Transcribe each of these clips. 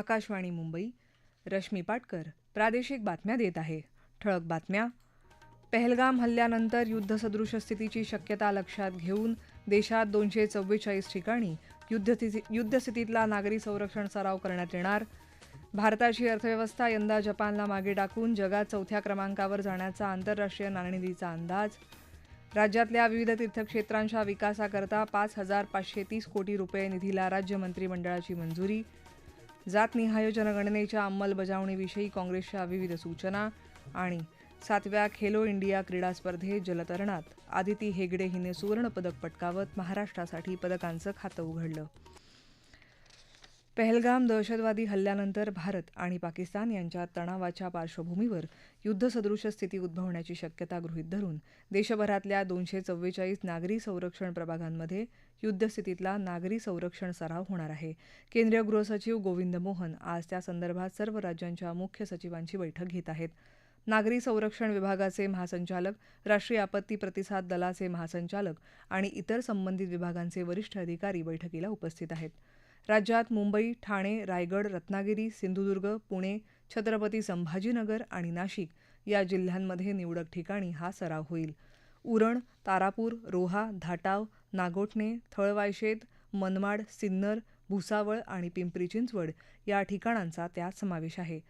आकाशवाणी मुंबई रश्मी पाटकर प्रादेशिक बातम्या देत आहे. ठळक बातम्या. पहलगाम हल्ल्यानंतर युद्धसदृश स्थितीची शक्यता लक्षात घेऊन देशात दोनशे चव्वेचाळीस ठिकाणी युद्धस्थिती युद्धस्थितीतला नागरी संरक्षण सराव करण्यात येणार. भारताची अर्थव्यवस्था यंदा जपानला मागे टाकून जगात चौथ्या क्रमांकावर जाण्याचा आंतरराष्ट्रीय नाणेनिधीचा अंदाज. राज्यातल्या विविध तीर्थक्षेत्रांच्या विकासाकरता पाच हजार पाचशे तीस कोटी रुपये निधीला राज्य मंत्रिमंडळाची मंजुरी. जातनिहाय जनगणनेच्या अंमलबजावणीविषयी काँग्रेसच्या विविध सूचना आणि सातव्या खेलो इंडिया क्रीडा स्पर्धेत जलतरणात आदिती हेगडे हिने सुवर्णपदक पटकावत महाराष्ट्रासाठी पदकांचं खातं उघडलं. पहलगाम दहशतवादी हल्ल्यानंतर भारत आणि पाकिस्तान यांच्यात तणावाच्या पार्श्वभूमीवर युद्धसदृश स्थिती उद्भवण्याची शक्यता गृहीत धरून देशभरातल्या दोनशे चव्वेचाळीस नागरी संरक्षण प्रभागांमध्ये युद्धस्थितीतला नागरी संरक्षण सराव होणार आहे. केंद्रीय गृहसचिव गोविंद मोहन आज त्या संदर्भात सर्व राज्यांच्या मुख्य सचिवांची बैठक घेत आहेत. नागरी संरक्षण विभागाचे महासंचालक राष्ट्रीय आपत्ती प्रतिसाद दलाचे महासंचालक आणि इतर संबंधित विभागांचे वरिष्ठ अधिकारी बैठकीला उपस्थित आहेत. राज्यात मुंबई ठाणे रायगड रत्नागिरी सिंधुदुर्ग पुणे छत्रपती संभाजीनगर आणि नाशिक या जिल्ह्यांमध्ये निवडक ठिकाणी हा सराव होईल. उरण तारापूर रोहा धाटाव नागोठणे थळवायशेत मनमाड सिन्नर भुसावळ आणि पिंपरी चिंचवड या ठिकाणांचा त्यात समावेश आहे.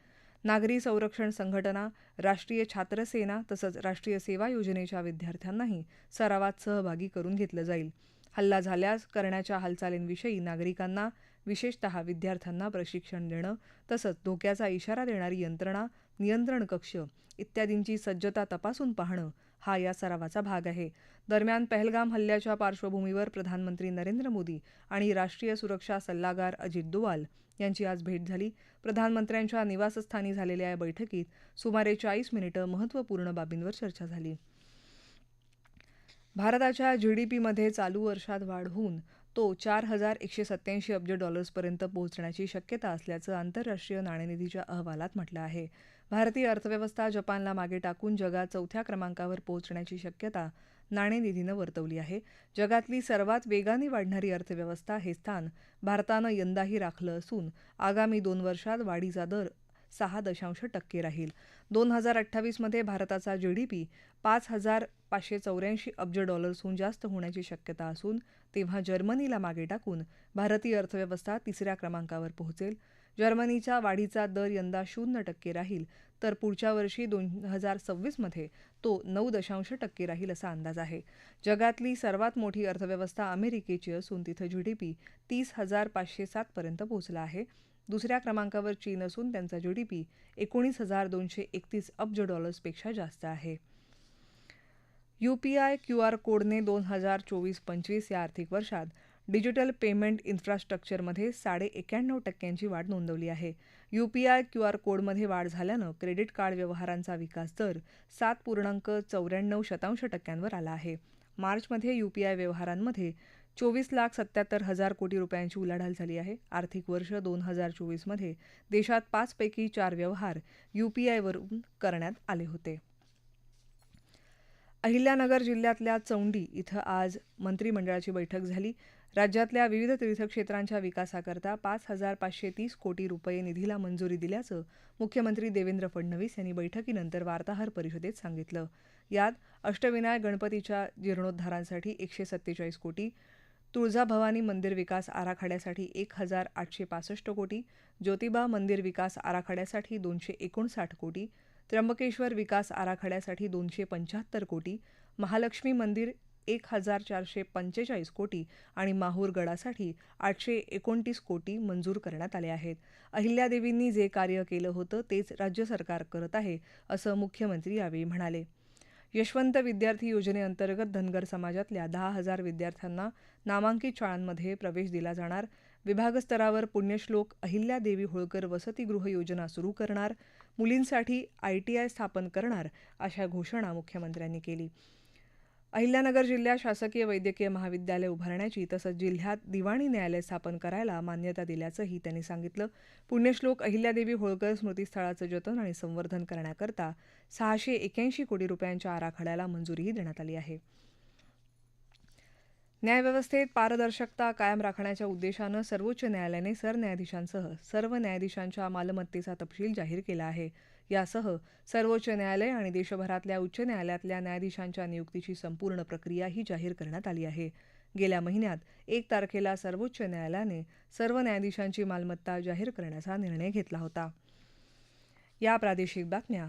नागरी संरक्षण संघटना राष्ट्रीय छात्र सेना तसंच राष्ट्रीय सेवा योजनेच्या विद्यार्थ्यांनाही सरावात सहभागी करून घेतलं जाईल. हल्ला झाल्यास करण्याच्या हालचालींविषयी नागरिकांना विशेषतः विद्यार्थ्यांना प्रशिक्षण देणं तसंच धोक्याचा इशारा देणारी यंत्रणा नियंत्रण कक्ष इत्यादींची सज्जता तपासून पाहणं हा या सरावाचा भाग आहे. दरम्यान पहलगाम हल्ल्याच्या पार्श्वभूमीवर प्रधानमंत्री नरेंद्र मोदी आणि राष्ट्रीय सुरक्षा सल्लागार अजित दोवाल यांची आज भेट झाली. प्रधानमंत्र्यांच्या निवासस्थानी झालेल्या या बैठकीत सुमारे चाळीस मिनिटं महत्त्वपूर्ण बाबींवर चर्चा झाली. भारताच्या जी डी पीमध्ये चालू वर्षात वाढ होऊन तो चार हजार एकशे सत्याऐंशी अब्ज डॉलर्सपर्यंत पोहोचण्याची शक्यता असल्याचं आंतरराष्ट्रीय नाणेनिधीच्या अहवालात म्हटलं आहे. भारतीय अर्थव्यवस्था जपानला मागे टाकून जगात चौथ्या क्रमांकावर पोहोचण्याची शक्यता नाणेनिधीनं वर्तवली आहे. जगातली सर्वात वेगाने वाढणारी अर्थव्यवस्था हे स्थान भारतानं यंदाही राखलं असून आगामी दोन वर्षात वाढीचा दर सहा दशांश टक्के राहील. दोन हजार अठ्ठावीसमध्ये भारताचा जी डी पी पाच हजार पाचशे चौऱ्याऐंशी अब्ज डॉलर्सहून जास्त होण्याची शक्यता असून तेव्हा जर्मनीला मागे टाकून भारतीय अर्थव्यवस्था तिसऱ्या क्रमांकावर पोहोचेल. जर्मनीच्या वाढीचा दर यंदा शून्य टक्के राहील तर पुढच्या वर्षी दोन हजार सव्वीसमध्ये तो नऊ दशांश टक्के राहील असा अंदाज आहे. जगातली सर्वात मोठी अर्थव्यवस्था अमेरिकेची असून तिथं जीडीपी तीस हजार पाचशे सातपर्यंत पोहोचला आहे. दुसऱ्या क्रमांकावर चीन असून त्यांचा जीडीपी एकोणीस हजार दोनशे एकतीस अब्ज डॉलर्सपेक्षा जास्त आहे. यूपीआय क्यू आर कोडने दोन हजार चोवीस पंचवीस या आर्थिक वर्षात डिजिटल पेमेंट इन्फ्रास्ट्रक्चरमध्ये साडे एक्याण्णव टक्क्यांची वाढ नोंदवली आहे. यूपीआय क्यू आर कोडमध्ये वाढ झाल्यानं क्रेडिट कार्ड व्यवहारांचा विकास दर सात पूर्णांक चौऱ्याण्णव शतांश टक्क्यांवर आला आहे. मार्चमध्ये यूपीआय व्यवहारांमध्ये चोवीस लाख सत्याहत्तर हजार कोटी रुपयांची उलाढाल झाली आहे. आर्थिक वर्ष दोन हजार चोवीसमध्ये देशात पाचपैकी चार व्यवहार यूपीआयवरून करण्यात आले होते. अहिल्यानगर जिल्ह्यातल्या चौंडी इथं आज मंत्रिमंडळाची बैठक झाली. राज्यातल्या विविध तीर्थक्षेत्रांच्या विकासाकरता पाच हजार पाचशे तीस कोटी रुपये निधीला मंजुरी दिल्याचं मुख्यमंत्री देवेंद्र फडणवीस यांनी बैठकीनंतर वार्ताहर परिषदेत सांगितलं. यात अष्टविनायक गणपतीच्या जीर्णोद्धारांसाठी एकशे सत्तेचाळीस कोटी तुळजाभवानी मंदिर विकास आराखड्यासाठी एक हजार आठशे पासष्ट कोटी ज्योतिबा मंदिर विकास आराखड्यासाठी दोनशे एकोणसाठ कोटी त्र्यंबकेश्वर विकास आराखड्यासाठी दोनशे पंच्याहत्तर कोटी महालक्ष्मी मंदिर एक हजार चारशे पंचेचाळीस कोटी आणि माहूर गडासाठी आठशे एकोणतीस कोटी मंजूर करण्यात आले आहेत. अहिल्यादेवींनी जे कार्य केलं होतं तेच राज्य सरकार करत आहे असं मुख्यमंत्री यावेळी म्हणाले. यशवंत विद्यार्थी योजनेअंतर्गत धनगर समाजातल्या दहा हजार विद्यार्थ्यांना नामांकित शाळांमध्ये प्रवेश दिला जाणार. विभागस्तरावर पुण्यश्लोक अहिल्यादेवी होळकर वसतिगृह योजना सुरू करणार. मुलींसाठी आयटीआय स्थापन करणार अशा घोषणा मुख्यमंत्र्यांनी केली. अहिल्यानगर जिल्ह्यात शासकीय वैद्यकीय महाविद्यालय उभारण्याची तसंच जिल्ह्यात दिवाणी न्यायालय स्थापन करायला मान्यता दिल्याचंही त्यांनी सांगितलं. पुण्यश्लोक अहिल्यादेवी होळकर स्मृतीस्थळाचं जतन आणि संवर्धन करण्याकरता सहाशे एक्याऐंशी कोटी रुपयांच्या आराखड्याला मंजुरीही देण्यात आली आहे. न्यायव्यवस्थेत पारदर्शकता कायम राखण्याच्या उद्देशानं सर्वोच्च न्यायालयाने सरन्यायाधीशांसह सर्व न्यायाधीशांच्या मालमत्तेचा तपशील जाहीर केला आहे. यासह सर्वोच्च न्यायालय आणि देशभरातल्या उच्च न्यायालयातल्या न्यायाधीशांच्या नियुक्तीची संपूर्ण प्रक्रियाही जाहीर करण्यात आली आहे. गेल्या महिन्यात एक तारखेला सर्वोच्च न्यायालयाने सर्व न्यायाधीशांची मालमत्ता जाहीर करण्याचा निर्णय घेतला होता. या प्रादेशिक बातम्या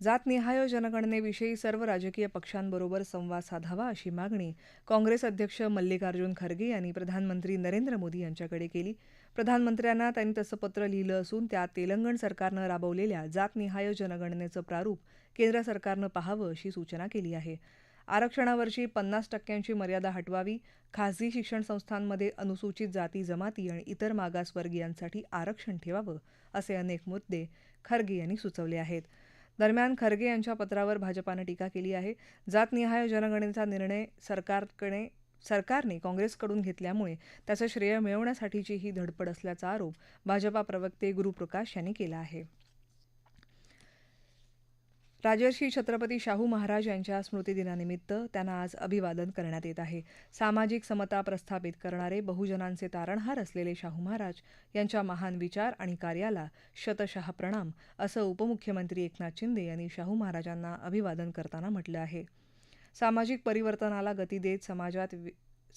जातनिहाय जनगणनेविषयी सर्व राजकीय पक्षांबरोबर संवाद साधावा अशी मागणी काँग्रेस अध्यक्ष मल्लिकार्जुन खरगे यांनी प्रधानमंत्री नरेंद्र मोदी यांच्याकडे केली. प्रधानमंत्र्यांना त्यांनी तसं पत्र लिहिलं असून त्यात तेलंगण सरकारनं राबवलेल्या जातनिहाय जनगणनेचं प्रारूप केंद्र सरकारनं पाहावं अशी सूचना केली आहे. आरक्षणावरची पन्नास टक्क्यांची मर्यादा हटवावी खासगी शिक्षण संस्थांमध्ये अनुसूचित जाती जमाती आणि इतर मागासवर्गीयांसाठी आरक्षण ठेवावं असे अनेक मुद्दे खरगे यांनी सुचवले आहेत. दरम्यान खरगे यांच्या पत्रावर भाजपानं टीका केली आहे. जातनिहाय जनगणनेचा निर्णय सरकारकडे सरकारने काँग्रेसकडून घेतल्यामुळे त्याचं श्रेय मिळवण्यासाठीची ही धडपड असल्याचा आरोप भाजपा प्रवक्ते गुरुप्रकाश यांनी केला आहे. राजर्षी छत्रपती शाहू महाराज यांच्या स्मृतिदिनानिमित्त त्यांना आज अभिवादन करण्यात येत आहे. सामाजिक समता प्रस्थापित करणारे बहुजनांचे तारणहार असलेले शाहू महाराज यांच्या महान विचार आणि कार्याला शतशः प्रणाम असं उपमुख्यमंत्री एकनाथ शिंदे यांनी शाहू महाराजांना अभिवादन करताना म्हटलं आहे. सामाजिक परिवर्तनाला गती देत समाजात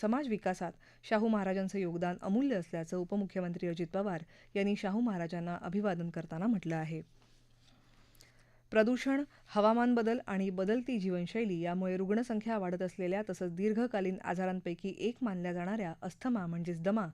समाज विकासात शाहू महाराजांचं योगदान अमूल्य असल्याचं उपमुख्यमंत्री अजित पवार यांनी शाहू महाराजांना अभिवादन करताना म्हटलं आहे. प्रदूषण हवामान बदल आणि बदलती जीवनशैली यामुळे रुग्णसंख्या वाढत असलेल्या तसंच दीर्घकालीन आजारांपैकी एक मानल्या जाणाऱ्या अस्थमा म्हणजेच दमा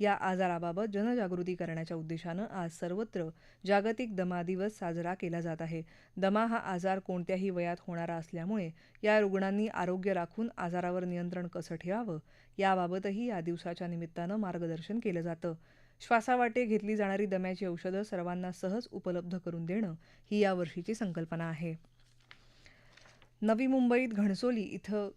या आजाराबाबत जनजागृती करण्याच्या उद्देशानं आज सर्वत्र जागतिक दमा दिवस साजरा केला जात आहे. दमा हा आजार कोणत्याही वयात होणारा असल्यामुळे या रुग्णांनी आरोग्य राखून आजारावर नियंत्रण कसं ठेवावं याबाबतही या दिवसाच्या निमित्तानं मार्गदर्शन केलं जातं. श्वासावाटे घेतली जाणारी दम्याची औषधं सर्वांना सहज उपलब्ध करून देणं ही यावर्षीची संकल्पना आहे. नवी मुंबईत घणसोली इथं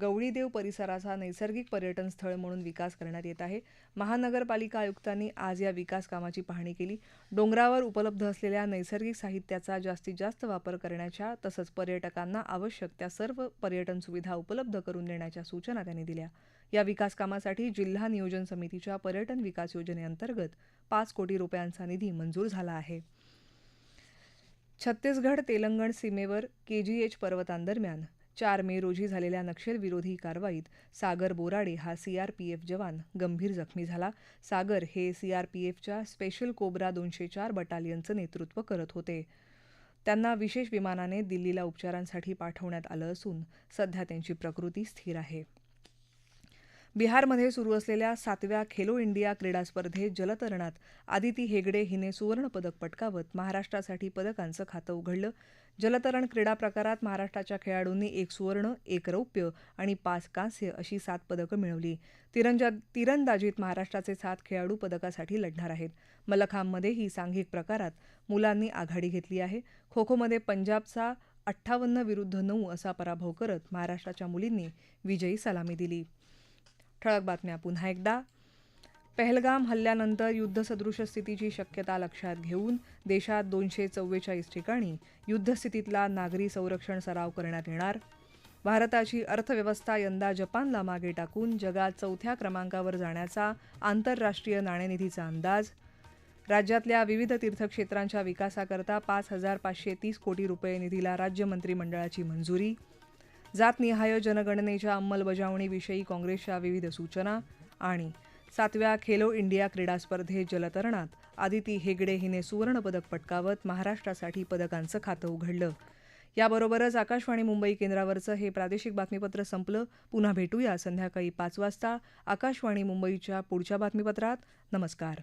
गवळीदेव परिसराचा नैसर्गिक पर्यटन स्थळ म्हणून विकास करण्यात येत आहे. महानगरपालिका आयुक्तांनी आज या विकास कामाची पाहणी केली. डोंगरावर उपलब्ध असलेल्या नैसर्गिक साहित्याचा जास्तीत जास्त वापर करण्याच्या तसंच पर्यटकांना आवश्यक त्या सर्व पर्यटन सुविधा उपलब्ध करून देण्याच्या सूचना त्यांनी दिल्या. या विकास कामासाठी जिल्हा नियोजन समितीच्या पर्यटन विकास योजनेअंतर्गत पाच कोटी रुपयांचा निधी मंजूर झाला आहे. छत्तीसगड तेलंगण सीमेवर केजीएच पर्वतांदरम्यान चार मे रोजी झालेल्या नक्षलविरोधी कारवाईत सागर बोराडे हा सीआरपीएफ जवान गंभीर जखमी झाला. सागर हे सीआरपीएफच्या स्पेशल कोब्रा दोनशे चार बटालियनचं नेतृत्व करत होते. त्यांना विशेष विमानाने दिल्लीला उपचारांसाठी पाठवण्यात आलं असून सध्या त्यांची प्रकृती स्थिर आहे. बिहारमध्ये सुरू असलेल्या सातव्या खेलो इंडिया क्रीडा स्पर्धेत जलतरणात आदिती हेगडे हिने सुवर्णपदक पटकावत महाराष्ट्रासाठी पदकांचं खातं उघडलं. जलतरण क्रीडा प्रकारात महाराष्ट्राच्या खेळाडूंनी एक सुवर्ण एक रौप्य आणि पाच कांस्य अशी सात पदकं मिळवली. तिरंजा तिरंदाजीत महाराष्ट्राचे सात खेळाडू पदकासाठी लढणार आहेत. मलखांबमध्येही सांघिक प्रकारात मुलांनी आघाडी घेतली आहे. खो खोमध्ये पंजाबचा अठ्ठावन्न विरुद्ध नऊ असा पराभव करत महाराष्ट्राच्या मुलींनी विजयी सलामी दिली. ठळक बातम्या. पुन्हा एकदा पहलगाम हल्ल्यानंतर युद्धसदृश स्थितीची शक्यता लक्षात घेऊन देशात दोनशे चव्वेचाळीस ठिकाणी युद्धस्थितीतला नागरी संरक्षण सराव करण्यात येणार. भारताची अर्थव्यवस्था यंदा जपानला मागे टाकून जगात चौथ्या क्रमांकावर जाण्याचा आंतरराष्ट्रीय नाणेनिधीचा अंदाज. राज्यातल्या विविध तीर्थक्षेत्रांच्या विकासाकरता पाच हजार पाचशे तीस कोटी रुपये निधीला राज्य मंत्रिमंडळाची मंजुरी. जातनिहाय जनगणनेच्या अंमलबजावणीविषयी काँग्रेसच्या विविध सूचना आणि सातव्या खेलो इंडिया क्रीडा स्पर्धेत जलतरणात आदिती हेगडे हिने सुवर्णपदक पटकावत महाराष्ट्रासाठी पदकांचं खातं उघडलं. याबरोबरच आकाशवाणी मुंबई केंद्रावरचं हे प्रादेशिक बातमीपत्र संपलं. पुन्हा भेटूया संध्याकाळी पाच वाजता आकाशवाणी मुंबईच्या पुढच्या बातमीपत्रात. नमस्कार.